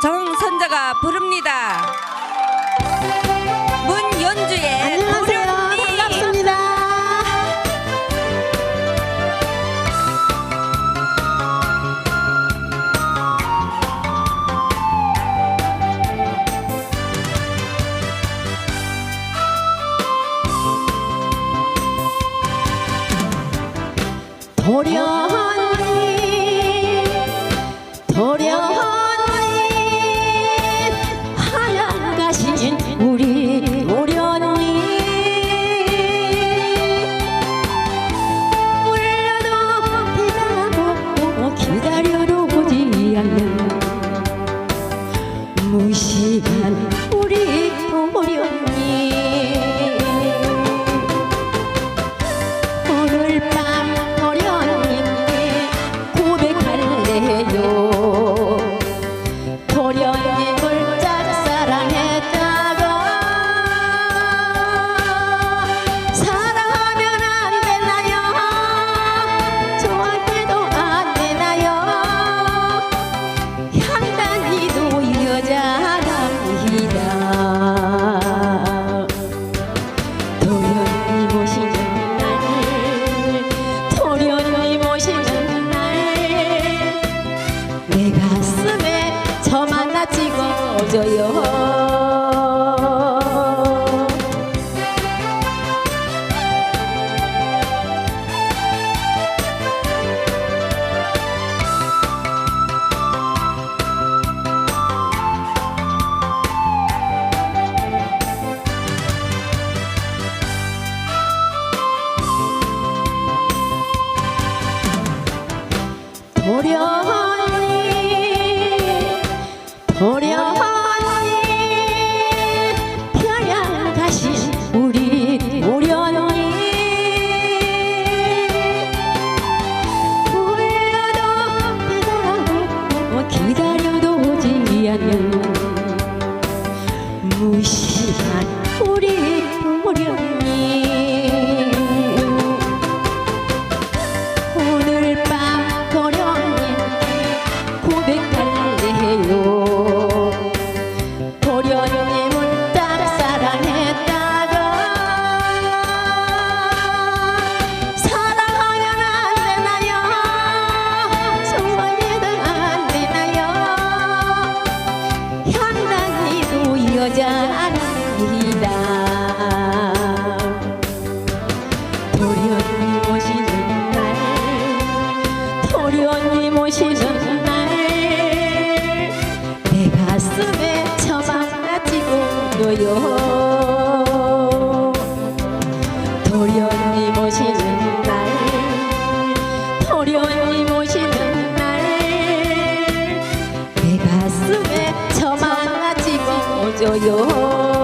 정선자가 부릅니다. 문연주의 안녕하세요. 도련님. 반갑습니다. 도련님 도련 하나 찍어줘요. 도련 님 도련님 평양 가신 우리 도련님 불러도 대답하고 기다려도 오지 않는 무시한 여자랍니다. 도련님 오시는 날 도련님 오시는 날 내 가슴에 점 하나 찍어줘요. 도련님 오시는 날 도련님 오시는 날 내 가슴에 점 하나 찍어줘요